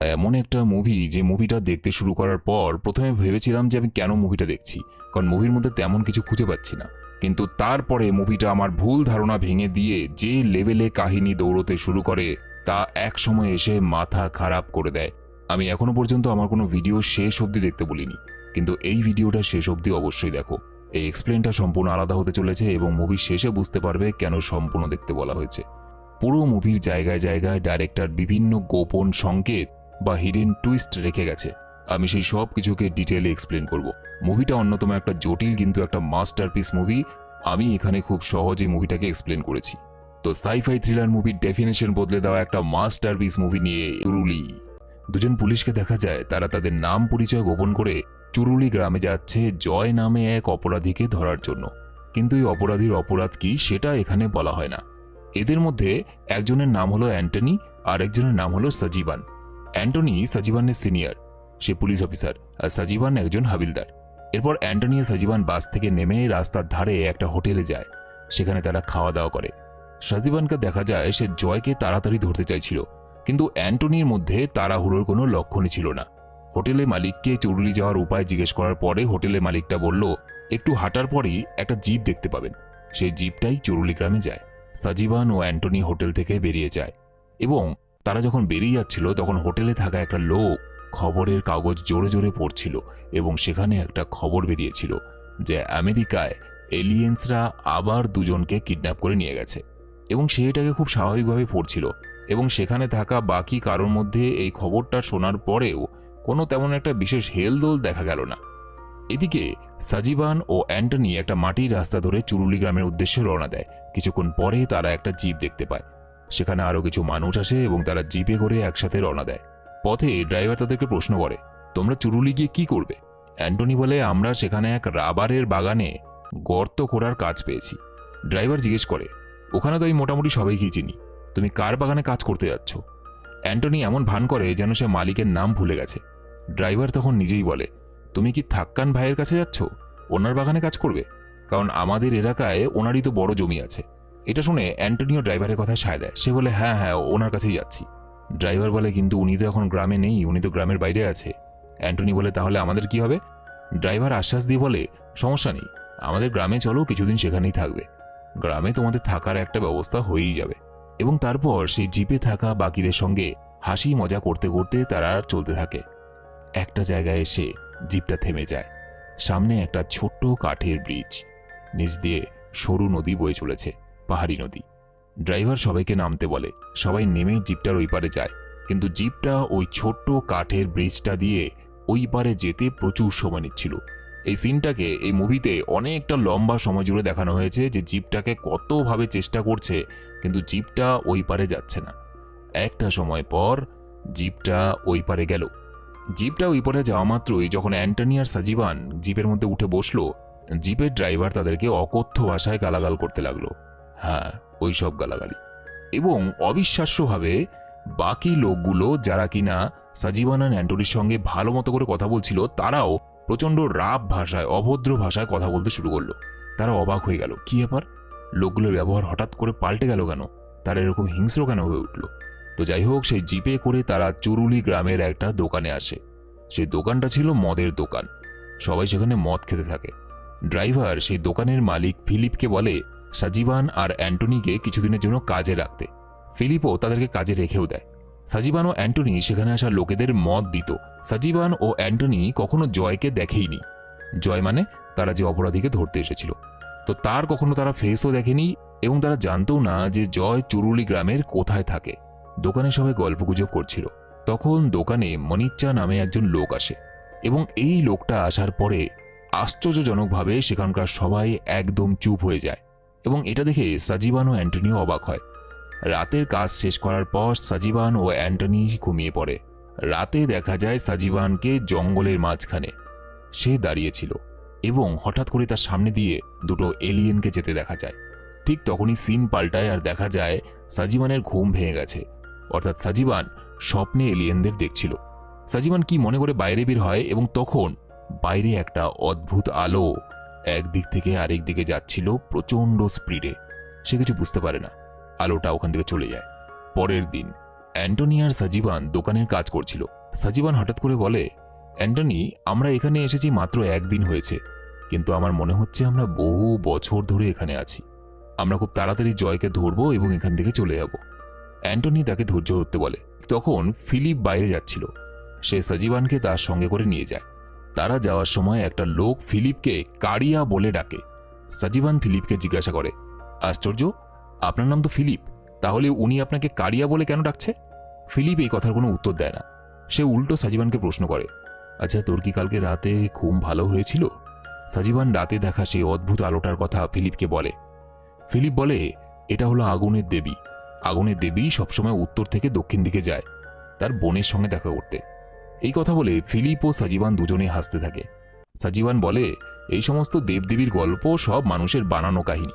এমন একটা মুভি যে মুভিটা দেখতে শুরু করার পর প্রথমে ভেবেছিলাম যে আমি কেন মুভিটা দেখছি, কারণ মুভির মধ্যে তেমন কিছু খুঁজে পাচ্ছি না। কিন্তু তারপরে মুভিটা আমার ভুল ধারণা ভেঙে দিয়ে যে লেভেলে কাহিনী দৌড়তে শুরু করে, তা এক সময় এসে মাথা খারাপ করে দেয়। আমি এখনও পর্যন্ত আমার কোনো ভিডিও শেষ অবধি দেখতে বলিনি। কিন্তু এই ভিডিওটা শেষ অবধি অবশ্যই দেখো। এই এক্সপ্লেনটা সম্পূর্ণ আলাদা হতে চলেছে এবং মুভির শেষে বুঝতে পারবে কেন সম্পূর্ণ দেখতে বলা হয়েছে। পুরো মুভির জায়গায় জায়গায় ডাইরেক্টর বিভিন্ন গোপন সংকেত বা হিডেন টুইস্ট রেখে গেছে। আমি সেই সব কিছুকে ডিটেলে এক্সপ্লেন করব। মুভিটা অন্যতম একটা জটিল কিন্তু একটা মাস্টারপিস মুভি আমি এখানে খুব সহজে মুভিটাকে এক্সপ্লেন করেছি। তো সাইফাই থ্রিলার মুভির ডেফিনেশন বদলে দেওয়া একটা মাস্টারপিস মুভি নিয়ে চুরুলি। দুজন পুলিশকে দেখা যায়, তারা তাদের নাম পরিচয় গোপন করে চুরুলি গ্রামে যাচ্ছে জয় নামে এক অপরাধীকে ধরার জন্য। কিন্তু এই অপরাধীর অপরাধ কি সেটা এখানে বলা হয় না। এদের মধ্যে একজনের নাম হলো অ্যান্টনি আর একজনের নাম হলো সজীবান। অ্যান্টনি সজীবানের সিনিয়র। সে পুলিশ অফিসার আর সজীবান একজন হাবিলদার। এরপর অ্যান্টনি আর সজীবান বাস থেকে নেমে রাস্তার ধারে একটা হোটেলে যায়। সেখানে তারা খাওয়া দাওয়া করে। সজীবানকে দেখা যায় সে জয়কে তাড়াতাড়ি ধরতে চাইছিল। কিন্তু অ্যান্টনির মধ্যে তাড়াহুড়োর কোনো লক্ষণই ছিল না। হোটেলে মালিককে চুরুলি যাওয়ার উপায় জিজ্ঞেস করার পরে হোটেলের মালিকটা বলল, একটু হাঁটার পরেই একটা জিপ দেখতে পাবেন। সেই জিপটাই চুরুলি গ্রামে যায়। সাজিবান ও অ্যান্টনি হোটেল থেকে বেরিয়ে যায় এবং তারা যখন বেরিয়ে যাচ্ছিল, তখন হোটেলে থাকা একটা লোক খবরের কাগজ জোরে জোরে পড়ছিল এবং সেখানে একটা খবর বেরিয়েছিল যে আমেরিকায় এলিয়েন্সরা আবার দুজনকে কিডন্যাপ করে নিয়ে গেছে এবং সে এটাকে খুব স্বাভাবিকভাবে পড়ছিল এবং সেখানে থাকা বাকি কারোর মধ্যে এই খবরটা শোনার পরেও কোনো তেমন একটা বিশেষ হেলদোল দেখা গেল না। এদিকে সাজিবান ও অ্যান্টনি একটা মাটির রাস্তা ধরে চুরুলি গ্রামের উদ্দেশ্যে রওনা দেয়। কিছুক্ষণ পরে তারা একটা জিপ দেখতে পায়। সেখানে আরও কিছু মানুষ আসে এবং তারা জিপে করে একসাথে রওনা দেয়। পথে ড্রাইভার তাদেরকে প্রশ্ন করে, তোমরা চুরুলি গিয়ে কি করবে? অ্যান্টনি বলে, আমরা সেখানে এক রাবারের বাগানে গর্ত করার কাজ পেয়েছি। ড্রাইভার জিজ্ঞেস করে, ওখানে তো আমি মোটামুটি সবাইকেই চিনি। তুমি কার বাগানে কাজ করতে যাচ্ছ? অ্যান্টনি এমন ভান করে যেন সে মালিকের নাম ভুলে গেছে। ড্রাইভার তখন নিজেই বলে, তুমি কি থাক্কান ভাইয়ের কাছে যাচ্ছ? ওনার বাগানে কাজ করবে? কারণ আমাদের এলাকায় ওনারই তো বড় জমি আছে। এটা শুনে অ্যান্টনিও ড্রাইভারের কথা সায় দেয়। সে বলে হ্যাঁ হ্যাঁ ওনার কাছেই যাচ্ছি। ড্রাইভার বলে, কিন্তু উনি তো এখন গ্রামে নেই, উনি তো গ্রামের বাইরে আছে। অ্যান্টনি বলে, তাহলে আমাদের কি হবে? ড্রাইভার আশ্বাস দিয়ে বলে, সমস্যা নেই, আমাদের গ্রামে চলো, কিছুদিন সেখানেই থাকবে। গ্রামে তোমাদের থাকার একটা ব্যবস্থা হয়েই যাবে। এবং তারপর সেই জিপে থাকা বাকিদের সঙ্গে হাসি মজা করতে করতে তারা আর চলতে থাকে। একটা জায়গায় এসে জিপটা থেমে যায়। সামনে একটা ছোট্ট কাঠের ব্রিজ। নিচ দিয়ে সরু নদী বয়ে চলেছে। পাহাড়ি নদী। ড্রাইভার সবাইকে নামতে বলে। সবাই নেমে জিপটার ওই পারে যায়। কিন্তু জিপটা ওই ছোট্ট কাঠের ব্রিজটা দিয়ে ওই পারে যেতে প্রচুর সময় নিচ্ছিল। এই সিনটাকে, এই মুভিতে অনেকটা লম্বা সময় জুড়ে দেখানো হয়েছে যে জিপটাকে কতভাবে চেষ্টা করছে, কিন্তু জিপটা ওই পারে যাচ্ছে না। একটা সময় পর জিপটা ওই পারে গেল। জিপটা ওই পারে যাওয়া মাত্রই যখন অ্যান্টনি আর সাজিবান জিপের মধ্যে উঠে বসল, জিপের ড্রাইভার তাদেরকে অকথ্য ভাষায় গালাগাল করতে লাগল। হ্যাঁ ওই সব গালাগালি। এবং অবিশ্বাস্যভাবে বাকি লোকগুলো যারা কিনা সাজিবান আর অ্যান্টনির সঙ্গে ভালো মতো করে কথা বলছিল, তারাও প্রচণ্ড রাব ভাষায়, অভদ্র ভাষায় কথা বলতে শুরু করল। তারা অবাক হয়ে গেল, কি ব্যাপার? লোকগুলোর ব্যবহার হঠাৎ করে পাল্টে গেল কেন? তারা এরকম হিংস্র কেন হয়ে উঠল? তো যাই হোক, সেই জিপে করে তারা চুরুলি গ্রামের একটা দোকানে আসে। সেই দোকানটা ছিল মদের দোকান। সবাই সেখানে মদ খেতে থাকে। ড্রাইভার সেই দোকানের মালিক ফিলিপকে বলে সাজিবান আর অ্যান্টনিকে কিছুদিনের জন্য কাজে রাখতে। ফিলিপও তাদেরকে কাজে রেখেও দেয়। সাজিবান ও অ্যান্টনি সেখানে আসা লোকেদের মত দিত। সাজিবান ও অ্যান্টনি কখনো জয়কে দেখেইনি। জয় মানে তারা যে অপরাধীকে ধরতে এসেছিল। তো তার কখনো তারা ফেসও দেখেনি এবং তারা জানতেও না যে জয় চুরুলি গ্রামের কোথায় থাকে। দোকানে সবাই গল্পগুজব করছিল। তখন দোকানে মনিচ্চা নামে একজন লোক আসে এবং এই লোকটা আসার পরে আশ্চর্যজনকভাবে সেখানকার সবাই একদম চুপ হয়ে যায়। এবং এটা দেখে সাজিবান ও অ্যান্টনিও অবাক হয়। রাতের কাজ শেষ করার পর সাজিবান ও অ্যান্টনি ঘুমিয়ে পড়ে। রাতে দেখা যায় সাজিবানকে জঙ্গলের মাঝখানে। সে দাঁড়িয়েছিল এবং হঠাৎ করে তার সামনে দিয়ে দুটো এলিয়েনকে যেতে দেখা যায়। ঠিক তখনই সিন পাল্টায় আর দেখা যায় সাজিবানের ঘুম ভেঙে গেছে। অর্থাৎ সাজিবান স্বপ্নে এলিয়েনদের দেখছিল। সাজিবান কি মনে করে বাইরে বের হয় এবং তখন বাইরে একটা অদ্ভুত আলো একদিক থেকে আরেক দিকে যাচ্ছিল প্রচণ্ড স্পিডে সে কিছু বুঝতে পারে না। আলোটা ওখান থেকে চলে যায়। পরের দিন, অ্যান্টনি আর সাজিবান দোকানের কাজ করছিল। সাজিবান হঠাৎ করে বলে, অ্যান্টনি, আমরা এখানে এসেছি মাত্র একদিন হয়েছে। কিন্তু আমার মনে হচ্ছে আমরা বহু বছর ধরে এখানে আছি। আমরা খুব তাড়াতাড়ি জয়কে ধরবো এবং এখান থেকে চলে যাব। অ্যান্টনি তাকে ধৈর্য ধরতে বলে। তখন ফিলিপ বাইরে যাচ্ছিল। সে সাজিবানকে তার সঙ্গে করে নিয়ে যায়। তারা যাওয়ার সময় একটা লোক ফিলিপকে কারিয়া বলে ডাকে। সাজিবান ফিলিপকে জিজ্ঞাসা করে, আশ্চর্য, আপনার নাম তো ফিলিপ, তাহলে উনি আপনাকে কারিয়া বলে কেন ডাকছে? ফিলিপ এই কথার কোনো উত্তর দেয় না। সে উল্টো সাজিবানকে প্রশ্ন করে আচ্ছা তোর কি কালকে রাতে ঘুম ভালো হয়েছিল? সাজিবান রাতে দেখা সেই অদ্ভুত আলোটার কথা ফিলিপকে বলে। ফিলিপ বলে, এটা হলো আগুনের দেবী। আগুনের দেবী সবসময় উত্তর থেকে দক্ষিণ দিকে যায়। তার বোনের সঙ্গে দেখা করতে। এই কথা বলে ফিলিপ ও সাজিবান দুজনে হাসতে থাকে। সাজিবান বলে, এই সমস্ত দেবদেবীর গল্প সব মানুষের বানানো কাহিনী।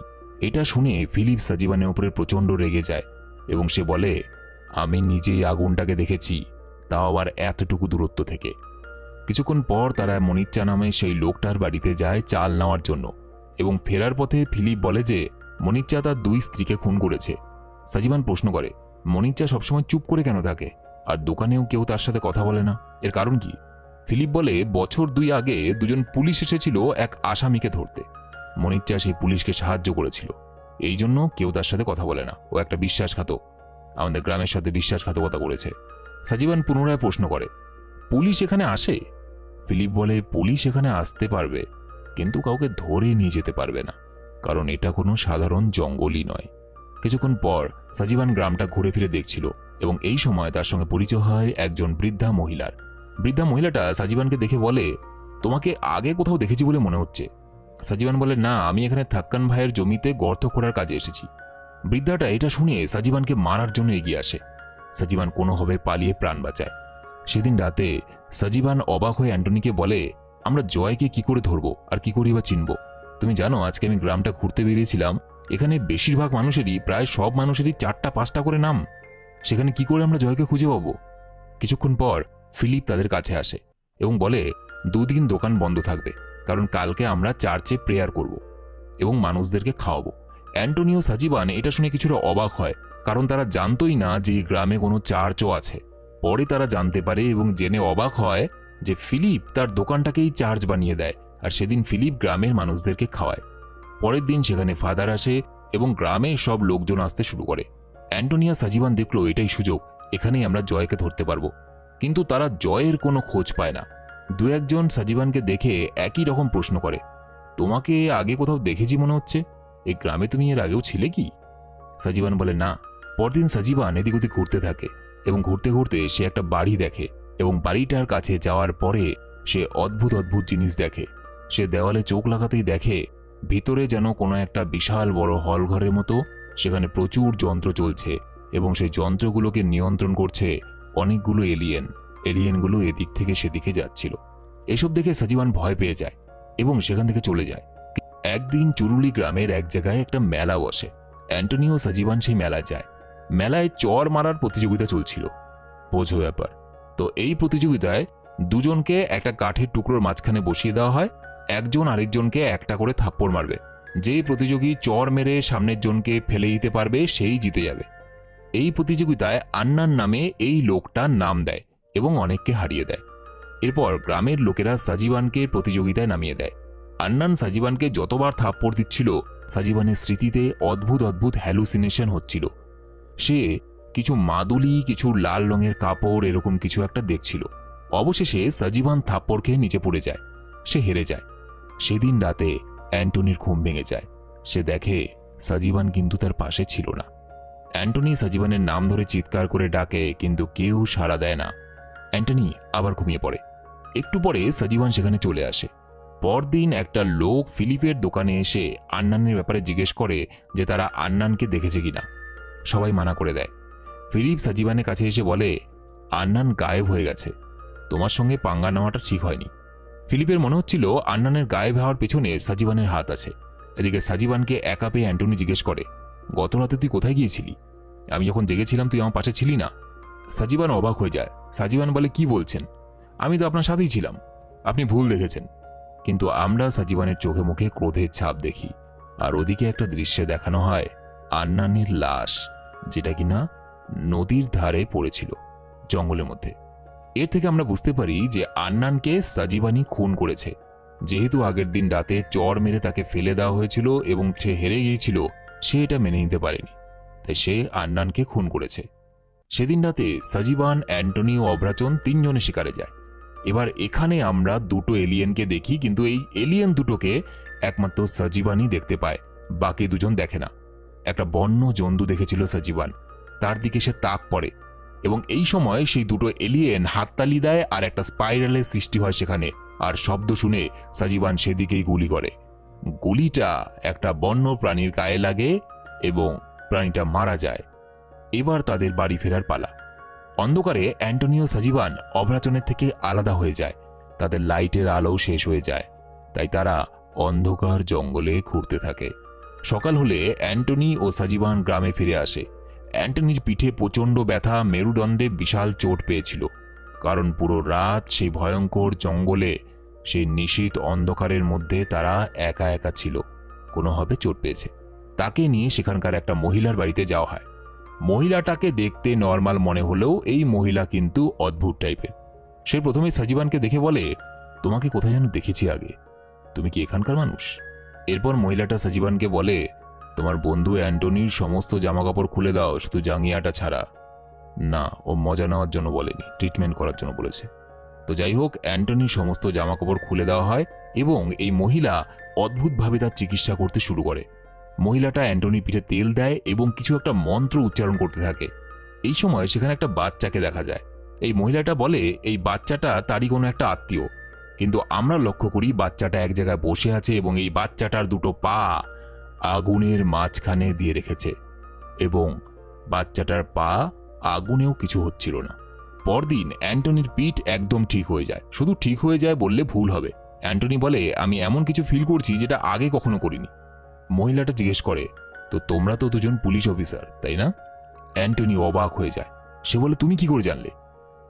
এটা শুনে ফিলিপ সাজিবানের উপরে প্রচণ্ড রেগে যায় এবং সে বলে, আমি নিজেই আগুনটাকে দেখেছি, তাও আবার এতটুকু দূরত্ব থেকে। কিছুক্ষণ পর তারা মনিচ্চা নামে সেই লোকটার বাড়িতে যায় চাল নেওয়ার জন্য এবং ফেরার পথে ফিলিপ বলে যে, মনিচ্চা তার দুই স্ত্রীকে খুন করেছে। সাজিবান প্রশ্ন করে, মনিচ্চা সবসময় চুপ করে কেন থাকে? আর দোকানেও কেউ তার সাথে কথা বলে না। এর কারণ কি? ফিলিপ বলে, বছর দুই আগে দুজন পুলিশ এসেছিল এক আসামিকে ধরতে। মনিচ্চা সেই পুলিশকে সাহায্য করেছিল। এই জন্য কেউ তার সাথে কথা বলে না। ও একটা বিশ্বাসঘাতক। আমাদের গ্রামের সাথে বিশ্বাসঘাতকতা করেছে। সাজিবান পুনরায় প্রশ্ন করে, পুলিশ এখানে আসে? ফিলিপ বলে, পুলিশ এখানে আসতে পারবে, কিন্তু কাউকে ধরে নিয়ে যেতে পারবে না। কারণ এটা কোনো সাধারণ জঙ্গলই নয়। কিছুক্ষণ পর সাজিবান গ্রামটা ঘুরে ফিরে দেখছিল। এবং এই সময় তার সঙ্গে পরিচয় হয় একজন বৃদ্ধা মহিলার। বৃদ্ধা মহিলাটা সাজিবানকে দেখে বলে, তোমাকে আগে কোথাও দেখেছি বলে মনে হচ্ছে। সাজিবান বলে, না, আমি এখানে থাক্কান ভাইয়ের জমিতে গর্ত খোঁড়ার কাজে এসেছি। বৃদ্ধাটা এটা শুনে সাজিবানকে মারার জন্য এগিয়ে আসে। সাজিবান কোনোভাবে পালিয়ে প্রাণ বাঁচায়। সেদিন রাতে সাজিবান অবাক হয়ে অ্যান্টনিকে বলে, আমরা জয়কে কি করে ধরবো আর কি করেই বা চিনব? তুমি জানো, আজকে আমি গ্রামটা ঘুরতে বেরিয়েছিলাম। এখানে বেশিরভাগ মানুষেরই, প্রায় সব মানুষেরই চারটা পাঁচটা করে নাম। সেখানে কি করে আমরা জয়কে খুঁজে পাবো? কিছুক্ষণ পর ফিলিপ তাদের কাছে আসে এবং বলে, দুদিন দোকান বন্ধ থাকবে, কারণ কালকে আমরা চার্চে প্রেয়ার করব এবং মানুষদেরকে খাওয়াবো। অ্যান্টোনিও সাজিবান এটা শুনে কিছুটা অবাক হয়, কারণ তারা জানতোই না যে গ্রামে কোনো চার্চও আছে। পরে তারা জানতে পারে এবং জেনে অবাক হয় যে ফিলিপ তার দোকানটাকেই চার্চ বানিয়ে দেয় আর সেদিন ফিলিপ গ্রামের মানুষদেরকে খাওয়ায়। পরের দিন সেখানে ফাদার আসে এবং গ্রামের সব লোকজন আসতে শুরু করে। অ্যান্টোনিয়া সাজিবান দেখল এটাই সুযোগ, এখানেই আমরা জয়কে ধরতে পারব। কিন্তু তারা জয়ের কোনো খোঁজ পায় না। দু একজন সাজিবানকে দেখে একই রকম প্রশ্ন করে, তোমাকে আগে কোথাও দেখেছি মনে হচ্ছে? এই গ্রামে তুমি এর আগেও ছিলে কি? সাজিবান বলে, না, পরদিন সাজিবান এদিক ওদিক ঘুরতে থাকে এবং ঘুরতে ঘুরতে সে একটা বাড়ি দেখে এবং বাড়িটার কাছে যাওয়ার পরে সে অদ্ভুত অদ্ভুত জিনিস দেখে। সে দেওয়ালে চোখ লাগাতেই দেখে, ভিতরে যেন কোনো একটা বিশাল বড় হল ঘরের মতো সেখানে প্রচুর যন্ত্র চলছে এবং সেই যন্ত্রগুলোকে নিয়ন্ত্রণ করছে অনেকগুলো এলিয়েন এলিয়েনগুলো এদিক থেকে সেদিকে যাচ্ছিল। এসব দেখে সাজিবান ভয় পেয়ে যায় এবং সেখান থেকে চলে যায়। একদিন চুরুলি গ্রামের এক জায়গায় একটা মেলা বসে। অ্যান্টনিও সাজিবান সেই মেলায় যায়। মেলায় চর মারার প্রতিযোগিতা চলছিল। বোঝো ব্যাপার। তো এই প্রতিযোগিতায় দুজনকে একটা কাঠের টুকরোর মাঝখানে বসিয়ে দেওয়া হয়, একজন আরেকজনকে একটা করে থাপ্পড় মারবে। যে প্রতিযোগী চর মেরে সামনের জনকে ফেলে দিতে পারবে, সেই জিতে যাবে। এই প্রতিযোগিতায় আন্নান নামে এই লোকটা নাম দেয় এবং অনেককে হারিয়ে দেয়। এরপর গ্রামের লোকেরা সাজিবানকে প্রতিযোগিতায় নামিয়ে দেয়। আন্নান সাজিবানকে যতবার থাপ্পড় দিচ্ছিল, সাজিবানের স্মৃতিতে অদ্ভুত অদ্ভুত হ্যালুসিনেশন হচ্ছিল। সে কিছু মাদুলি, কিছু লাল রঙের কাপড়, এরকম কিছু একটা দেখছিল। অবশেষে সাজিবান থাপ্পড় খেয়ে নিচে পড়ে যায়। সে হেরে যায়। সেদিন রাতে অ্যান্টনির ঘুম ভেঙে যায়। সে দেখে সাজিবান কিন্তু তার পাশে ছিল না। অ্যান্টনি সাজিবানের নাম ধরে চিৎকার করে ডাকে, কিন্তু কেউ সাড়া দেয় না। অ্যান্টনি আবার ঘুমিয়ে পড়ে। একটু পরে সাজিবান সেখানে চলে আসে। পরদিন একটা লোক ফিলিপের দোকানে এসে আন্নানের ব্যাপারে জিজ্ঞেস করে যে তারা আন্নানকে দেখেছে কিনা। সবাই মানা করে দেয়। ফিলিপ সাজিবানের কাছে এসে বলে, আন্নান গায়েব হয়ে গেছে। তোমার সঙ্গে পাঙ্গা নেওয়াটা ঠিক হয়নি। ফিলিপের মনে হচ্ছিল আন্নানের গায়েব হওয়ার পেছনে সাজিবানের হাত আছে। এদিকে সাজিবানকে একা পেয়ে অ্যান্টনি জিজ্ঞেস করে, গত রাতে তুই কোথায় গিয়েছিলি? আমি যখন জেগেছিলাম, তুই আমার পাশে ছিলি না? সাজিবান অবাক হয়ে যায়। সাজিবান বলে, কি বলছেন? আমি তো আপনার সাথেই ছিলাম। আপনি ভুল দেখেছেন। কিন্তু আমরা সাজিবানের চোখে মুখে ক্রোধের ছাপ দেখি। আর ওদিকে একটা দৃশ্যে দেখানো হয় আন্নানের লাশ, যেটা কিনা নদীর ধারে পড়েছিল জঙ্গলের মধ্যে। এর থেকে আমরা বুঝতে পারি যে আন্নানকে সাজিবানি খুন করেছে। যেহেতু আগের দিন রাতে চর মেরে তাকে ফেলে দেওয়া হয়েছিল এবং সে হেরে গিয়েছিল, সে এটা মেনে নিতে পারেনি। তাই সে আন্নানকে খুন করেছে। সেদিন রাতে সাজিবান অ্যান্টনি ও অভ্রাচন তিনজনে শিকারে যায়। এবার এখানে আমরা দুটো এলিয়েনকে দেখি, কিন্তু এই এলিয়েন দুটোকে একমাত্র সাজিবানই দেখতে পায়, বাকি দুজন দেখে না। একটা বন্য জন্তু দেখেছিল সাজিবান, তার দিকে সে তাক পড়ে। এবং এই সময় সেই দুটো এলিয়েন হাততালি দেয় আর একটা স্পাইরালের সৃষ্টি হয় সেখানে, আর শব্দ শুনে সাজিবান সেদিকেই গুলি করে। গুলিটা একটা বন্য প্রাণীর গায়ে লাগে এবং প্রাণীটা মারা যায়। এবার তাদের বাড়ি ফেরার পালা। অন্ধকারে অ্যান্টনিও সাজিবান অভ্রাচনের থেকে আলাদা হয়ে যায়। তাদের লাইটের আলো শেষ হয়ে যায়। তাই তারা অন্ধকার জঙ্গলে ঘুরতে থাকে। সকাল হলে অ্যান্টনি ও সাজিবান গ্রামে ফিরে আসে। অ্যান্টনির পিঠে প্রচণ্ড ব্যথা মেরুদণ্ডে বিশাল চোট পেয়েছিল, কারণ পুরো রাত সেই ভয়ঙ্কর জঙ্গলে, সেই নিশীত অন্ধকারের মধ্যে তারা একা একা ছিল, কোনোভাবে চোট পেয়েছে। তাকে নিয়ে সেখানকার একটা মহিলার বাড়িতে যাওয়া হয়। মহিলাটাকে দেখতে নর্মাল মনে হলেও এই মহিলা কিন্তু অদ্ভুত টাইপের। সে প্রথমে সাজিবানকে দেখে বলে, তোমাকে কোথায় যেন দেখেছি আগে? তুমি কি এখানকার মানুষ? এরপর মহিলাটা সাজিবানকে বলে তোমার বন্ধু অ্যান্টনির সমস্ত জামাকাপড় খুলে দাও, শুধু জাঙ্গিয়াটা ছাড়া। না, ও মজা নেওয়ার জন্য বলেনি ট্রিটমেন্ট করার জন্য বলেছে। তো যাই হোক, অ্যান্টনির সমস্ত জামাকাপড় খুলে দেওয়া হয় এবং এই মহিলা অদ্ভুতভাবে তার চিকিৎসা করতে শুরু করে। মহিলাটা অ্যান্টনির পিঠে তেল দেয় এবং কিছু একটা মন্ত্র উচ্চারণ করতে থাকে। এই সময় সেখানে একটা বাচ্চাকে দেখা যায়। এই মহিলাটা বলে, এই বাচ্চাটা তারই কোনো একটা আত্মীয়। কিন্তু আমরা লক্ষ্য করি বাচ্চাটা এক জায়গায় বসে আছে এবং এই বাচ্চাটার দুটো পা আগুনের মাঝখানে দিয়ে রেখেছে এবং বাচ্চাটার পা আগুনেও কিছু হচ্ছিল না। পরদিন অ্যান্টনির পিঠ একদম ঠিক হয়ে যায়। শুধু ঠিক হয়ে যায় বললে ভুল হবে। অ্যান্টনি বলে, আমি এমন কিছু ফিল করছি যেটা আগে কখনো করিনি। মহিলাটা জিজ্ঞেস করে, তো তোমরা তো দুজন পুলিশ অফিসার তাই না? অ্যান্টনি অবাক হয়ে যায়। সে বলে, তুমি কি করে জানলে?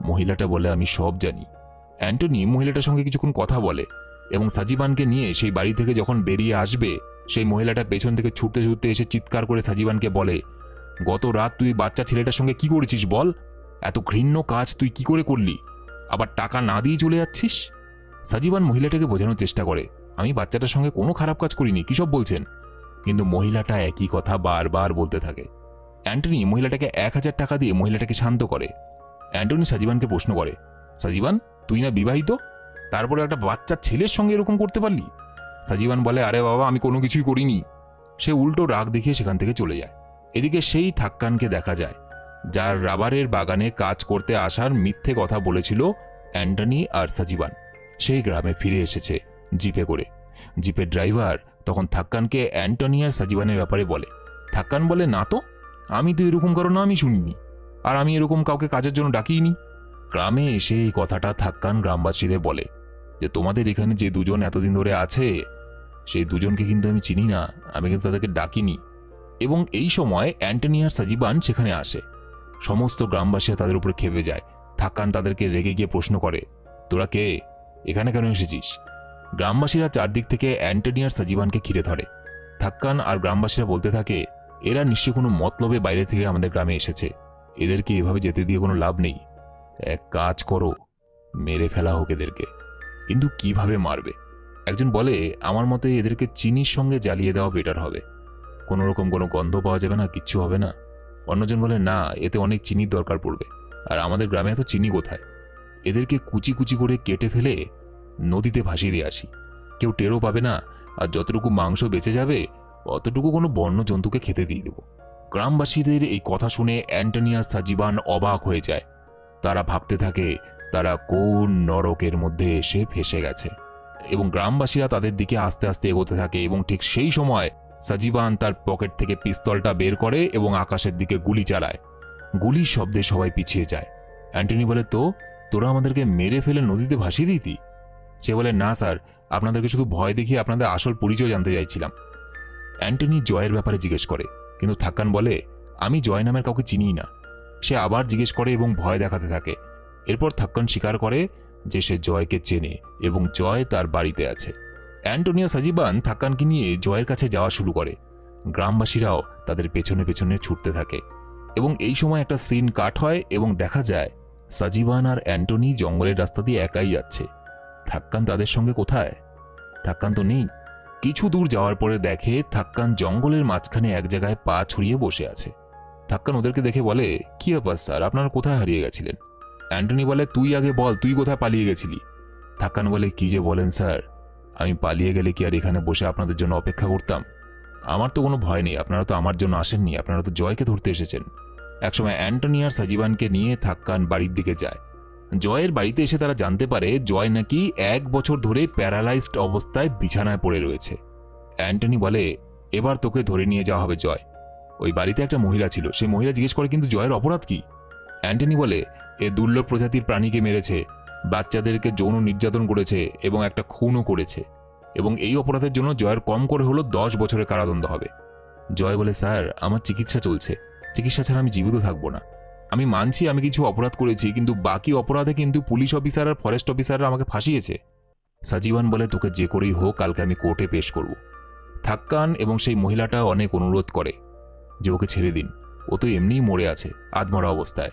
মহিলাটা বলে, আমি সব জানি। অ্যান্টনি মহিলাটার সঙ্গে কিছুক্ষণ কথা বলে এবং সাজিবানকে নিয়ে সেই বাড়ি থেকে যখন বেরিয়ে আসবে সেই মহিলাটা পেছন থেকে ছুটতে ছুটতে এসে চিৎকার করে সাজিবানকে বলে, গত রাত তুই বাচ্চা ছেলেটার সঙ্গে কি করেছিস বল? এত ঘৃণ্য কাজ তুই কি করে করলি? আবার টাকা না দিয়ে চলে যাচ্ছিস? সাজিবান মহিলাটাকে বোঝানোর চেষ্টা করে, আমি বাচ্চাটার সঙ্গে কোনো খারাপ কাজ করিনি, কি সব বলছেন? কিন্তু মহিলাটা একই কথা বারবার বলতে থাকে। অ্যান্টনি মহিলাটাকে এক হাজার টাকা দিয়ে মহিলাটাকে শান্ত করে। অ্যান্টনি সাজিবানকে প্রশ্ন করে, সাজিবান, তুই না বিবাহিত? তারপরে একটা বাচ্চা ছেলের সঙ্গে এরকম করতে পারলি? সাজিবান বলে, আরে বাবা, আমি কোনো কিছুই করিনি। সে উল্টো রাগ দেখিয়ে সেখান থেকে চলে যায়। এদিকে সেই থাক্কানকে দেখা যায়, যার রাবারের বাগানে কাজ করতে আসার মিথ্যে কথা বলেছিল অ্যান্টনি আর সাজিবান। সেই গ্রামে ফিরে এসেছে জিপে করে। জিপের ড্রাইভার তখন থাক্কানকে অ্যান্টনি আর সাজিবানের ব্যাপারে বলে। থাক্কান বলে, না তো, আমি তো এরকম কারও আমি শুনিনি, আর আমি এরকম কাউকে কাজের জন্য ডাকিনি গ্রামে এসে এই কথাটা থাক্কান গ্রামবাসীদের বলে যে, তোমাদের এখানে যে দুজন এতদিন ধরে আছে সেই দুজনকে কিন্তু আমি চিনি না, আমি কিন্তু তাদেরকে ডাকিনি। এবং এই সময় অ্যান্টনি আর সাজিবান সেখানে আসে। সমস্ত গ্রামবাসীরা তাদের উপর খেপে যায়। থাক্কান তাদেরকে রেগে গিয়ে প্রশ্ন করে, তোরা কে? এখানে কেন এসেছিস? গ্রামবাসীরা চারদিক থেকে অ্যান্টনি আর সাজিবানকে ঘিরে ধরে। থাক্কান আর গ্রামবাসীরা বলতে থাকে, এরা নিশ্চয়ই কোনো মতলবে বাইরে থেকে আমাদের গ্রামে এসেছে। এদেরকে এভাবে যেতে দিয়ে কোনো লাভ নেই। এক কাজ করো, মেরে ফেলা হোক এদেরকে। কিন্তু কীভাবে মারবে? একজন বলে, আমার মতে এদেরকে চিনির সঙ্গে জ্বালিয়ে দেওয়া বেটার হবে। কোনো রকম কোনো গন্ধ পাওয়া যাবে না, কিচ্ছু হবে না। অন্যজন বলে, না, এতে অনেক চিনির দরকার পড়বে। আর আমাদের গ্রামে এত চিনি কোথায়? এদেরকে কুচি কুচি করে কেটে ফেলে নদীতে ভাসিয়ে দিয়ে আসি। কেউ টেরও পাবে না, আর যতটুকু মাংস বেঁচে যাবে, অতটুকু কোনো বন্য জন্তুকে খেতে দিয়ে দেব। গ্রামবাসীদের এই কথা শুনে অ্যান্টনিয়াস সাজিবান অবাক হয়ে যায়। তারা ভাবতে থাকে, তারা কোন নরকের মধ্যে এসে ফেসে গেছে। এবং গ্রামবাসীরা তাদের দিকে আস্তে আস্তে এগোতে থাকে এবং ঠিক সেই সময় সাজিবান তার পকেট থেকে পিস্তলটা বের করে এবং আকাশের দিকে গুলি চালায়। গুলির শব্দে সবাই পিছিয়ে যায়। অ্যান্টনি বলে, তো, তোরা আমাদেরকে মেরে ফেলে নদীতে ভাসিয়ে দিতি? সে বলে, না, স্যার, আপনাদেরকে শুধু ভয় দেখিয়ে আপনাদের আসল পরিচয় জানতে চাইছিলাম। অ্যান্টনি জয়ের ব্যাপারে জিজ্ঞেস করে, কিন্তু থাক্কান বলে, আমি জয় নামের কাউকে চিনি না। সে আবার জিজ্ঞেস করে এবং ভয় দেখাতে থাকে। এরপর থাক্কান স্বীকার করে যে সে জয়কে চেনে এবং জয় তার বাড়িতে আছে। অ্যান্টোনিও সাজিবান থাক্কানকে নিয়ে জয়ের কাছে যাওয়া শুরু করে। গ্রামবাসীরাও তাদের পেছনে পেছনে ছুটতে থাকে এবং এই সময় একটা সিন কাট হয় এবং দেখা যায় সাজিবান আর অ্যান্টনি জঙ্গলের রাস্তা দিয়ে একাই যাচ্ছে। থাক্কান তাদের সঙ্গে কোথায়? থাক্কান তো নেই। কিছু দূর যাওয়ার পরে দেখে থাক্কান জঙ্গলের মাঝখানে এক জায়গায় পা ছড়িয়ে বসে আছে। থাক্কান ওদেরকে দেখে বলে, কি ব্যাপার স্যার? আপনারা কোথায় হারিয়ে গেছিলেন? অ্যান্টনি বলে, তুই আগে বল, তুই কোথায় পালিয়ে গেছিলি? থাক্কান বলে, কি যে বলেন স্যার, আমি পালিয়ে গেলে কি আর এখানে বসে আপনাদের জন্য অপেক্ষা করতাম? আমার তো কোনো ভয় নেই, আপনারা তো আমার জন্য আসেননি, আপনারা তো জয়কে ধরতে এসেছেন। একসময় অ্যান্টনি আর সাজিবানকে নিয়ে থাক্কান বাড়ির দিকে যায়। জয়ের বাড়িতে এসে তারা জানতে পারে, জয় নাকি এক বছর ধরে প্যারালাইজড অবস্থায় বিছানায় পড়ে রয়েছে। অ্যান্টনি বলে, এবার তোকে ধরে নিয়ে যাওয়া হবে, জয়। ওই বাড়িতে একটা মহিলা ছিল, সেই মহিলা জিজ্ঞেস করে, কিন্তু জয়ের অপরাধ কি? অ্যান্টনি বলে এ দুর্লভ প্রজাতির প্রাণীকে মেরেছে, বাচ্চাদেরকে যৌন নির্যাতন করেছে এবং একটা খুনও করেছে। এবং এই অপরাধের জন্য জয়ের কম করে হলো দশ বছরের কারাদণ্ড হবে। জয় বলে, স্যার, আমার চিকিৎসা চলছে। চিকিৎসা ছাড়া আমি জীবিত থাকব না। আমি মানছি আমি কিছু অপরাধ করেছি, কিন্তু বাকি অপরাধে কিন্তু পুলিশ অফিসার আর ফরেস্ট অফিসাররা আমাকে ফাঁসিয়েছে। সাজিবান বলে, তোকে যে করেই হোক, কালকে আমি কোর্টে পেশ করব। থাক্কান এবং সেই মহিলাটা অনেক অনুরোধ করে যে ওকে ছেড়ে দিন। ও তো এমনিই মরে আছে, আধমরা অবস্থায়।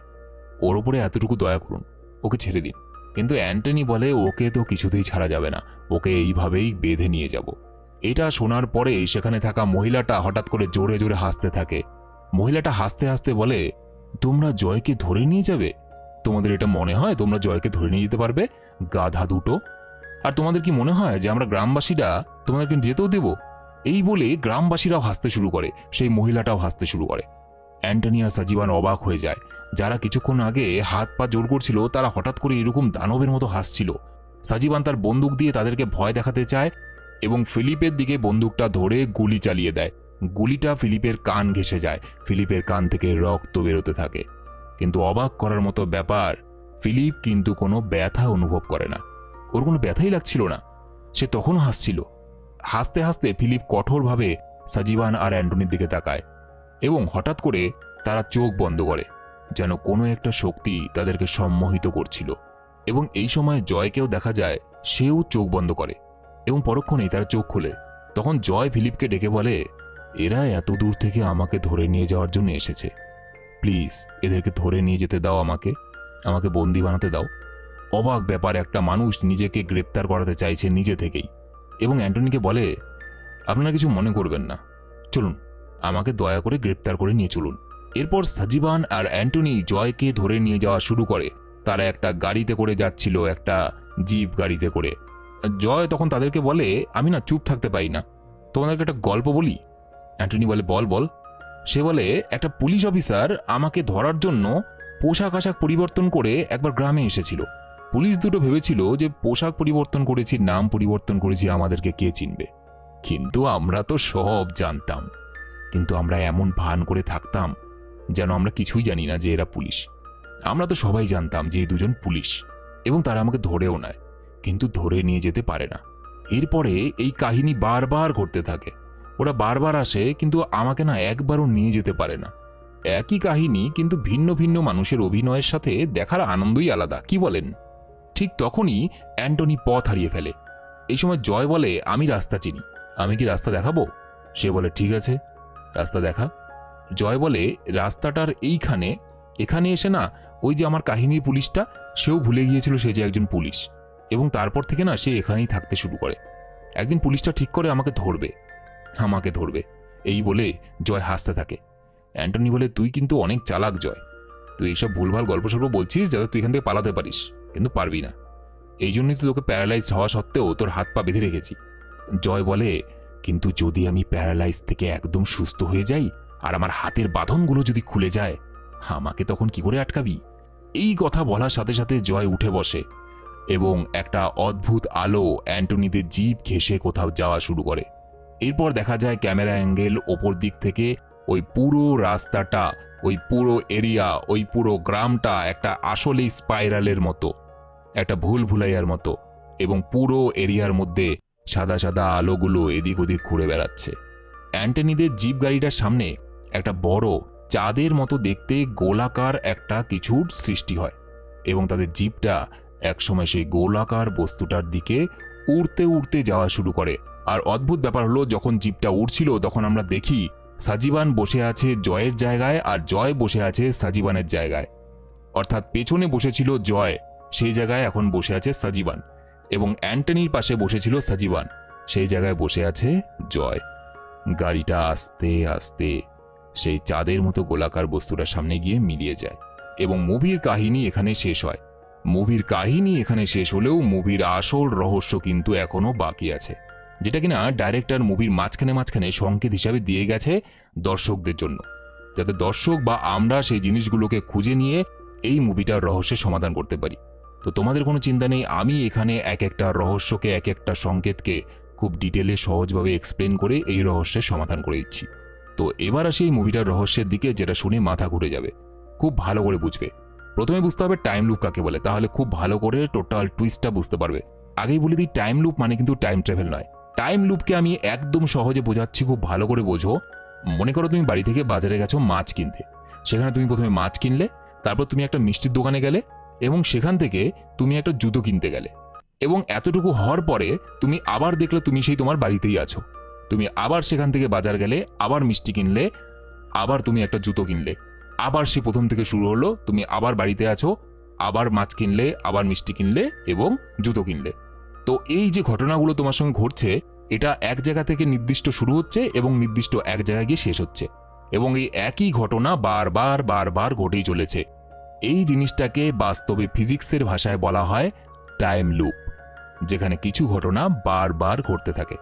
ওর ওপরে এতটুকু দয়া করুন, ওকে ছেড়ে দিন। কিন্তু অ্যান্টনি বলে, ওকে তো কিছুতেই ছাড়া যাবে না, ওকে এইভাবেই বেঁধে নিয়ে যাব। এটা শোনার পরেই সেখানে থাকা মহিলাটা হঠাৎ করে জোরে জোরে হাসতে থাকে। মহিলাটা হাসতে হাসতে বলে, তোমরা জয়কে ধরে নিয়ে যাবে? তোমাদের এটা মনে হয় তোমরা জয়কে ধরে নিয়ে যেতে পারবে? গাধা দুটো। আর তোমাদের কি মনে হয় যে আমরা গ্রামবাসীরা তোমাদেরকে যেতেও দেব? এই বলে গ্রামবাসীরাও হাসতে শুরু করে, সেই মহিলাটাও হাসতে শুরু করে। অ্যান্টনি আর সাজিবান অবাক হয়ে যায়। যারা কিছুক্ষণ আগে হাত পা জোর করছিল, তারা হঠাৎ করে এরকম দানবের মতো হাসছিল। সাজিবান তার বন্দুক দিয়ে তাদেরকে ভয় দেখাতে চায় এবং ফিলিপের দিকে বন্দুকটা ধরে গুলি চালিয়ে দেয়। গুলিটা ফিলিপের কান ঘেঁষে যায়। ফিলিপের কান থেকে রক্ত বেরোতে থাকে। কিন্তু অবাক করার মতো ব্যাপার, ফিলিপ কিন্তু কোনো ব্যথা অনুভব করে না। ওর কোনো ব্যথাই লাগছিল না। সে তখনও হাসছিল। হাসতে হাসতে ফিলিপ কঠোরভাবে সাজিবান আর অ্যান্টনির দিকে তাকায় এবং হঠাৎ করে তারা চোখ বন্ধ করে। যেন কোনো একটা শক্তি তাদেরকে সম্মোহিত করছিল। এবং এই সময় জয়কেও দেখা যায়, সেও চোখ বন্ধ করে এবং পরক্ষণেই তারা চোখ খোলে। তখন জয় ফিলিপকে ডেকে বলে, এরা এত দূর থেকে আমাকে ধরে নিয়ে যাওয়ার জন্য এসেছে। প্লিজ, এদেরকে ধরে নিয়ে যেতে দাও আমাকে। আমাকে বন্দি বানাতে দাও। অবাক ব্যাপার একটা মানুষ নিজেকে গ্রেপ্তার করাতে চাইছে নিজে থেকেই। এবং অ্যান্টনিকে বলে, আপনারা কিছু মনে করবেন না। চলুন, আমাকে দয়া করে গ্রেপ্তার করে নিয়ে চলুন। এরপর সাজিবান আর অ্যান্টনি জয়কে ধরে নিয়ে যাওয়া শুরু করে। তারা একটা গাড়িতে করে যাচ্ছিল, একটা জিপ গাড়িতে করে। জয় তখন তাদেরকে বলে, আমি না চুপ থাকতে পারি না। তোমাদেরকে একটা গল্প বলি? অ্যান্টনি বলে, বল বল। সে বলে, একটা পুলিশ অফিসার আমাকে ধরার জন্য পোশাক আশাক পরিবর্তন করে একবার গ্রামে এসেছিল। পুলিশ দুটো ভেবেছিল যে পোশাক পরিবর্তন করেছি, নাম পরিবর্তন করেছি, আমাদেরকে কে চিনবে। কিন্তু আমরা তো সব জানতাম। কিন্তু আমরা এমন ভান করে থাকতাম যেন আমরা কিছুই জানি না যে এরা পুলিশ। আমরা তো সবাই জানতাম যে এই দুজন পুলিশ, এবং তারা আমাকে ধরেও নেয়, কিন্তু ধরে নিয়ে যেতে পারে না। এরপরে এই কাহিনী বারবার ঘটতে থাকে। ওরা বারবার আসে, কিন্তু আমাকে না একবারও নিয়ে যেতে পারে না। একই কাহিনী, কিন্তু ভিন্ন ভিন্ন মানুষের অভিনয়ের সাথে দেখার আনন্দই আলাদা, কি বলেন? ঠিক তখনই অ্যান্টনি পথ হারিয়ে ফেলে। এই সময় জয় বলে, আমি রাস্তা চিনি। আমি কি রাস্তা দেখাবো? সে বলে, ঠিক আছে, রাস্তা দেখা। জয় বলে রাস্তাটার এইখানে, এখানে এসে না ওই যে আমার কাহিনীর পুলিশটা, সেও ভুলে গিয়েছিল সে যে একজন পুলিশ। এবং তারপর থেকে না সে এখানেই থাকতে শুরু করে। একদিন পুলিশটা ঠিক করে আমাকে ধরবে। আমাকে ধরবে। এই বলে জয় হাসতে থাকে। অ্যান্টনি বলে, তুই কিন্তু অনেক চালাক, জয়। তুই এইসব ভুলভাল গল্প সল্প বলছিস যাতে তুই এখান থেকে পালাতে পারিস, কিন্তু পারবি না। এই জন্যই তো তোকে প্যারালাইজড হওয়া সত্ত্বেও তোর হাত পা বেঁধে রেখেছি। জয় বলে, কিন্তু যদি আমি প্যারালাইজ থেকে একদম সুস্থ হয়ে যাই আর আমার হাতের বাঁধনগুলো যদি খুলে যায়, আমাকে তখন কি করে আটকাবি? এই কথা বলার সাথে সাথে জয় উঠে বসে এবং একটা অদ্ভুত আলো অ্যান্টনিদের জিপ ঘেঁষে কোথাও যাওয়া শুরু করে। এরপর দেখা যায় ক্যামেরা অ্যাঙ্গেল ওপর দিক থেকে ওই পুরো রাস্তাটা, ওই পুরো এরিয়া, ওই পুরো গ্রামটা একটা আসলেই স্পাইরালের মতো, একটা ভুল ভুলাইয়ার মতো এবং পুরো এরিয়ার মধ্যে সাদা সাদা আলোগুলো এদিক ওদিক ঘুরে বেড়াচ্ছে। অ্যান্টনিদের জিপ গাড়িটার সামনে একটা বড় চাঁদের মতো দেখতে গোলাকার একটা কিছুর সৃষ্টি হয় এবং তাদের জিপটা একসময় সেই গোলাকার বস্তুটার দিকে উড়তে উড়তে যাওয়া শুরু করে। আর অদ্ভুত ব্যাপার হলো, যখন জিপটা উড়ছিল, তখন আমরা দেখি সাজিবান বসে আছে জয়ের জায়গায় আর জয় বসে আছে সাজিবানের জায়গায়। অর্থাৎ পেছনে বসেছিল জয়, সেই জায়গায় এখন বসে আছে সাজিবান এবং অ্যান্টনির পাশে বসেছিল সাজিবান, সেই জায়গায় বসে আছে জয়। গাড়িটা আস্তে আস্তে সেই চাঁদের মতো গোলাকার বস্তুটার সামনে গিয়ে মিলিয়ে যায় এবং মুভির কাহিনী এখানে শেষ হয়। মুভির কাহিনী এখানে শেষ হলেও মুভির আসল রহস্য কিন্তু এখনও বাকি আছে, যেটা কিনা ডাইরেক্টর মুভির মাঝখানে মাঝখানে সংকেত হিসাবে দিয়ে গেছে দর্শকদের জন্য, যাতে দর্শক বা আমরা সেই জিনিসগুলোকে খুঁজে নিয়ে এই মুভিটার রহস্যের সমাধান করতে পারি। তো তোমাদের কোনো চিন্তা নেই, আমি এখানে এক একটা রহস্যকে, এক একটা সংকেতকে খুব ডিটেলে সহজভাবে এক্সপ্লেন করে এই রহস্যের সমাধান করে দিচ্ছি। তো এবার আসি এই মুভিটার রহস্যের দিকে যেটা শুনে মাথা ঘুরে যাবে। খুব ভালো করে বুঝবে। প্রথমে বুঝতে হবে টাইম লুপ কাকে বলে, তাহলে খুব ভালো করে টোটাল টুইস্টটা বুঝতে পারবে। আগেই বলে দিই টাইম লুপ মানে কিন্তু টাইম ট্রাভেল নয়। টাইম লুপকে আমি একদম সহজে বোঝাচ্ছি, খুব ভালো করে বোঝো। মনে করো তুমি বাড়ি থেকে বাজারে গেছো মাছ কিনতে। সেখানে তুমি প্রথমে মাছ কিনলে, তারপর তুমি একটা মিষ্টির দোকানে গেলে এবং সেখান থেকে তুমি একটা জুতো কিনতে গেলে। এবং এতটুকু হওয়ার পরে তুমি আবার দেখলে তুমি সেই তোমার বাড়িতেই আছো। তুমি আবার সেখান থেকে বাজার গেলে, আবার মিষ্টি কিনলে, আবার তুমি একটা জুতো কিনলে। আবার সে প্রথম থেকে শুরু হলো, তুমি আবার বাড়িতে আছো, আবার মাছ কিনলে, আবার মিষ্টি কিনলে এবং জুতো কিনলে। তো এই যে ঘটনাগুলো তোমার সঙ্গে ঘটছে, এটা এক জায়গা থেকে নির্দিষ্ট শুরু হচ্ছে এবং নির্দিষ্ট এক জায়গায় গিয়ে শেষ হচ্ছে। এবং এই একই ঘটনা বারবার বারবার ঘটেই চলেছে। এই জিনিসটাকে বাস্তবে ফিজিক্সের ভাষায় বলা হয় টাইম লুপ, যেখানে কিছু ঘটনা বারবার ঘটতে থাকে।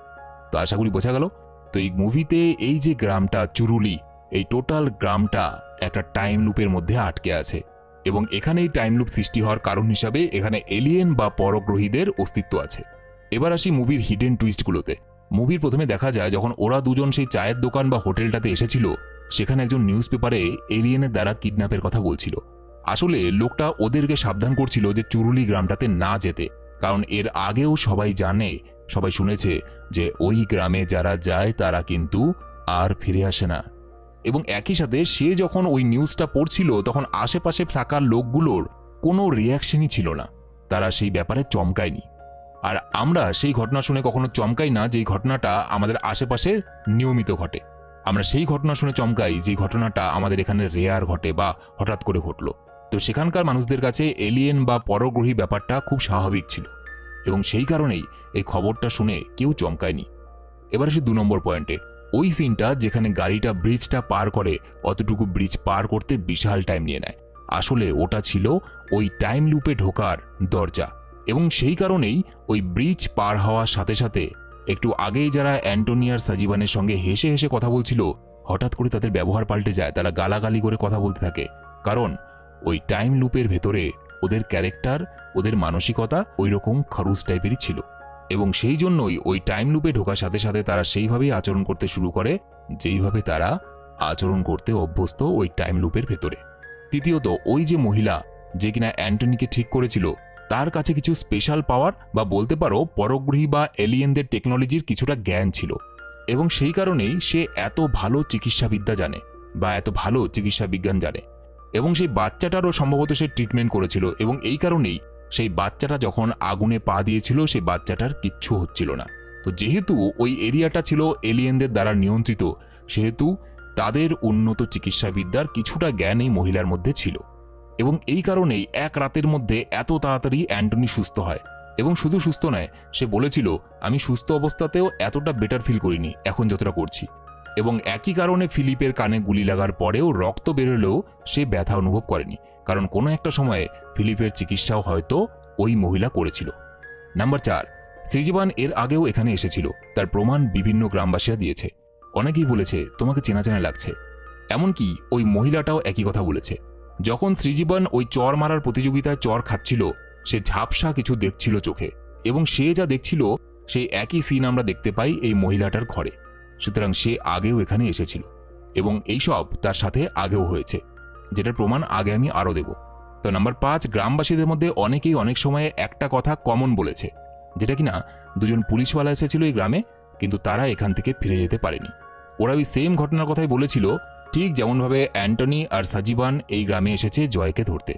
তো আশা করি বোঝা গেল। তো এই মুভিতে এই যে গ্রামটা, চুরুলি, এই টোটাল গ্রামটা একটা টাইম লুপের মধ্যে আটকে আছে এবং এখানে এই টাইম লুপ সৃষ্টি হওয়ার কারণ হিসাবে এখানে এলিয়েন বা পরগ্রহীদের অস্তিত্ব আছে। এবার আসি মুভির হিডেন টুইস্টগুলোতে মুভির প্রথমে দেখা যায় যখন ওরা দুজন সেই চায়ের দোকান বা হোটেলটাতে এসেছিল, সেখানে একজন নিউজ পেপারে এলিয়েনের দ্বারা কিডন্যাপের কথা বলছিল। আসলে লোকটা ওদেরকে সাবধান করছিল যে চুরুলি গ্রামটাতে না যেতে, কারণ এর আগেও সবাই জানে সবাই শুনেছে যে ওই গ্রামে যারা যায়, তারা কিন্তু আর ফিরে আসে না। এবং একই সাথে সে যখন ওই নিউজটা পড়ছিল, তখন আশেপাশে থাকা লোকগুলোর কোনো রিয়াকশনই ছিল না। তারা সেই ব্যাপারে চমকায়নি। আর আমরা সেই ঘটনা শুনে কখনো চমকাই না যে ঘটনাটা আমাদের আশেপাশে নিয়মিত ঘটে। আমরা সেই ঘটনা শুনে চমকাই যে ঘটনাটা আমাদের এখানে রেয়ার ঘটে বা হঠাৎ করে ঘটলো। তো সেখানকার মানুষদের কাছে এলিয়েন বা পরগ্রহী ব্যাপারটা খুব স্বাভাবিক ছিল। এবং সেই কারণেই এই খবরটা শুনে কেউ চমকায়নি। এবার আসি দু নম্বর পয়েন্টে। ওই সিনটা যেখানে গাড়িটা ব্রিজটা পার করে অতটুকু ব্রিজ পার করতে বিশাল টাইম নিয়ে নেয়। আসলে ওটা ছিল ওই টাইম লুপে ঢোকার দরজা এবং সেই কারণেই ওই ব্রিজ পার হওয়ার সাথে সাথে একটু আগেই যারা অ্যান্টোনিয়ার সাজিবানের সঙ্গে হেসে হেসে কথা বলছিল, হঠাৎ করে তাদের ব্যবহার পাল্টে যায়, তারা গালাগালি করে কথা বলতে থাকে। কারণ ওই টাইম লুপের ভেতরে ওদের ক্যারেক্টার, ওদের মানসিকতা ওই রকম খরুস টাইপেরই ছিল। এবং সেই জন্যই ওই টাইম লুপে ঢোকার সাথে সাথে তারা সেইভাবেই আচরণ করতে শুরু করে, যেইভাবে তারা আচরণ করতে অভ্যস্ত ওই টাইম লুপের ভেতরে। তৃতীয়ত, ওই যে মহিলা যে কিনা অ্যান্টনিকে ঠিক করেছিল, তার কাছে কিছু স্পেশাল পাওয়ার বা বলতে পারো পরগ্রহী বা এলিয়েনদের টেকনোলজির কিছুটা জ্ঞান ছিল। এবং সেই কারণেই সে এত ভালো চিকিৎসাবিদ্যা জানে বা এত ভালো চিকিৎসা বিজ্ঞান জানে। এবং সেই বাচ্চাটারও সম্ভবত সে ট্রিটমেন্ট করেছিল এবং এই কারণেই সেই বাচ্চাটা যখন আগুনে পা দিয়েছিল, সেই বাচ্চাটার কিচ্ছু হচ্ছিল না। তো যেহেতু ওই এরিয়াটা ছিল এলিয়েনদের দ্বারা নিয়ন্ত্রিত, সেহেতু তাদের উন্নত চিকিৎসাবিদ্যার কিছুটা জ্ঞান এই মহিলার মধ্যে ছিল। এবং এই কারণেই এক রাতের মধ্যে এত তাড়াতাড়ি অ্যান্টনি সুস্থ হয়। এবং শুধু সুস্থ নয়, সে বলেছিল, আমি সুস্থ অবস্থাতেও এতটা বেটার ফিল করিনি, এখন যতটা করছি। এবং একই কারণে ফিলিপের কানে গুলি লাগার পরেও রক্ত বেরোলেও সে ব্যথা অনুভব করেনি, কারণ কোনো একটা সময়ে ফিলিপের চিকিৎসাও হয়তো ওই মহিলা করেছিল। নাম্বার চার, শ্রীজীবান এর আগেও এখানে এসেছিল, তার প্রমাণ বিভিন্ন গ্রামবাসীরা দিয়েছে। অনেকেই বলেছে, তোমাকে চেনা চেনা লাগছে। এমনকি ওই মহিলাটাও একই কথা বলেছে। যখন শ্রীজীবন ওই চর মারার প্রতিযোগিতায় চর খাচ্ছিল, সে ঝাপসা কিছু দেখছিল চোখে এবং সে যা দেখছিল, সেই একই সিন আমরা দেখতে পাই এই মহিলাটার ঘরে। সুতরাং সে আগেও এখানে এসেছিল এবং এইসব তার সাথে আগেও হয়েছে, যেটার প্রমাণ আগে আমি আরও দেব। তো নাম্বার পাঁচ, গ্রামবাসীদের মধ্যে অনেকেই অনেক সময়ে একটা কথা কমন বলেছে, যেটা কিনা দুজন পুলিশওয়ালা এসেছিল এই গ্রামে, কিন্তু তারা এখান থেকে ফিরে যেতে পারেনি। ওরা ওই সেম ঘটনার কথাই বলেছিল, ঠিক যেমনভাবে অ্যান্টনি আর সাজিবান এই গ্রামে এসেছে জয়কে ধরতে।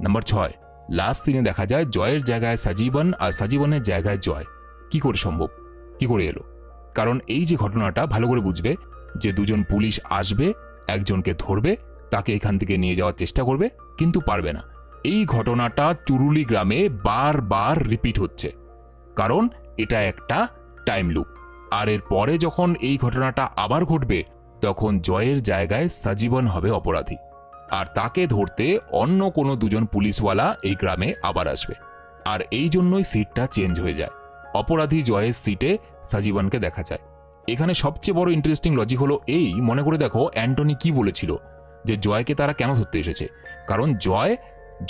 নাম্বার ছয়, লাস্ট সিনে দেখা যায় জয়ের জায়গায় সাজিবান আর সাজিবানের জায়গায় জয়। কি করে সম্ভব? কি করে এলো? কারণ এই যে ঘটনাটা ভালো করে বুঝবে যে দুজন পুলিশ আসবে, একজনকে ধরবে, তাকে এখান থেকে নিয়ে যাওয়ার চেষ্টা করবে, কিন্তু পারবে না। এই ঘটনাটা চুরুলি গ্রামে বারবার রিপিট হচ্ছে। কারণ এটা একটা টাইম লুপ আর এর পরে যখন এই ঘটনাটা আবার ঘটবে, তখন জয়ের জায়গায় সজীবন হবে অপরাধী। আর তাকে ধরতে অন্য কোনো দুজন পুলিশওয়ালা এই গ্রামে আবার আসবে। আর এই জন্যই সিটটা চেঞ্জ হয়ে যায়। অপরাধী জয়ের সিটে সজীবনকে দেখা যায়। এখানে সবচেয়ে বড় ইন্টারেস্টিং লজিক হলো এই, মনে করে দেখো, অ্যান্টনি কি বলেছিল যে জয়কে তারা কেন ধরতে এসেছে? কারণ জয়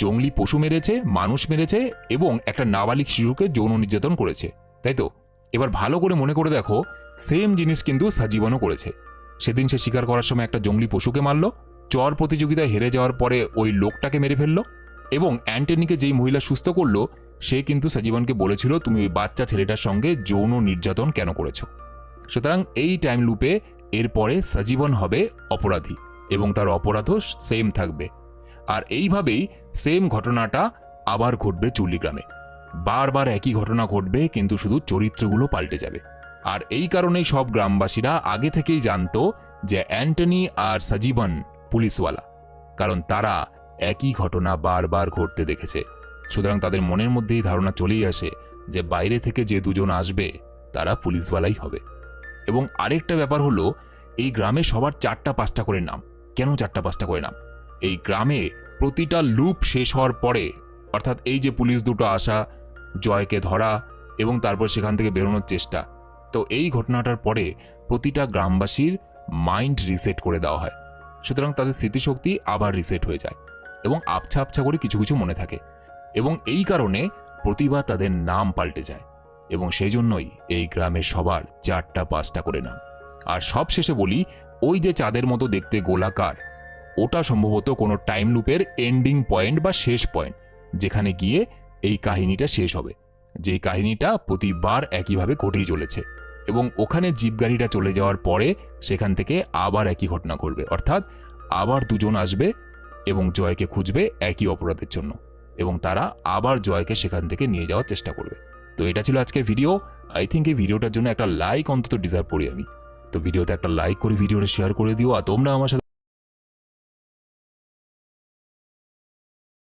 জঙ্গলি পশু মেরেছে, মানুষ মেরেছে এবং একটা নাবালিক শিশুকে যৌন নির্যাতন করেছে, তাই তো? এবার ভালো করে মনে করে দেখো সেম জিনিস কিন্তু সজীবনও করেছে। সেদিন সে শিকার করার সময় একটা জঙ্গলি পশুকে মারল, চর প্রতিযোগিতায় হেরে যাওয়ার পরে ওই লোকটাকে মেরে ফেলল এবং অ্যান্টনিকে যেই মহিলা সুস্থ করল সে কিন্তু সজীবনকে বলেছিল, তুমি ওই বাচ্চা ছেলেটার সঙ্গে যৌন নির্যাতন কেন করেছ? সুতরাং এই টাইম লুপে এরপরে সজীবন হবে অপরাধী এবং তার অপরাধও সেম থাকবে। আর এইভাবেই সেম ঘটনাটা আবার ঘটবে চুল্লিগ্রামে। বারবার একই ঘটনা ঘটবে, কিন্তু শুধু চরিত্রগুলো পাল্টে যাবে। আর এই কারণেই সব গ্রামবাসীরা আগে থেকেই জানতো যে অ্যান্টনি আর সজীবন পুলিশওয়ালা, কারণ তারা একই ঘটনা বারবার ঘটতে দেখেছে। সুতরাং তাদের মনের মধ্যেই ধারণা চলেই আসে যে বাইরে থেকে যে দুজন আসবে, তারা পুলিশওয়ালাই হবে। এবং আরেকটা ব্যাপার হলো, এই গ্রামে সবার চারটা পাঁচটা করে নাম। কেন চারটা পাঁচটা করে নাম? এই গ্রামে প্রতিটা লুপ শেষ হওয়ার পরে, অর্থাৎ এই যে পুলিশ দুটো আসা, জয়কে ধরা এবং তারপর সেখান থেকে বেরোনোর চেষ্টা, তো এই ঘটনাটার পরে প্রতিটা গ্রামবাসীর মাইন্ড রিসেট করে দেওয়া হয়। সুতরাং তাদের স্মৃতিশক্তি আবার রিসেট হয়ে যায় এবং আবছা আবছা করে কিছু কিছু মনে থাকে। এবং এই কারণে প্রতিবার তাদের নাম পাল্টে যায় এবং সেই জন্যই এই গ্রামে সবার চারটা পাঁচটা করে নাম। আর সব শেষে বলি, ওই যে চাঁদের মতো দেখতে গোলাকার, ওটা সম্ভবত কোনো টাইম লুপের এন্ডিং পয়েন্ট বা শেষ পয়েন্ট, যেখানে গিয়ে এই কাহিনীটা শেষ হবে। যেই কাহিনীটা প্রতিবার একইভাবে ঘটেই চলেছে এবং ওখানে জিপ গাড়িটা চলে যাওয়ার পরে সেখান থেকে আবার একই ঘটনা ঘটবে। অর্থাৎ আবার দুজন আসবে এবং জয়কে খুঁজবে একই অপরাধের জন্য। এবং তারা আবার জয়কে সেখান থেকে নিয়ে যাওয়ার চেষ্টা করবে। তো এটা ছিল আজকের ভিডিও আই থিঙ্ক এই ভিডিওটার জন্য একটা লাইক অন্তত ডিজার্ভ করি আমি। তো ভিডিওতে একটা লাইক করে ভিডিওটা শেয়ার করে দিও, আর তোমরা আমার সাথে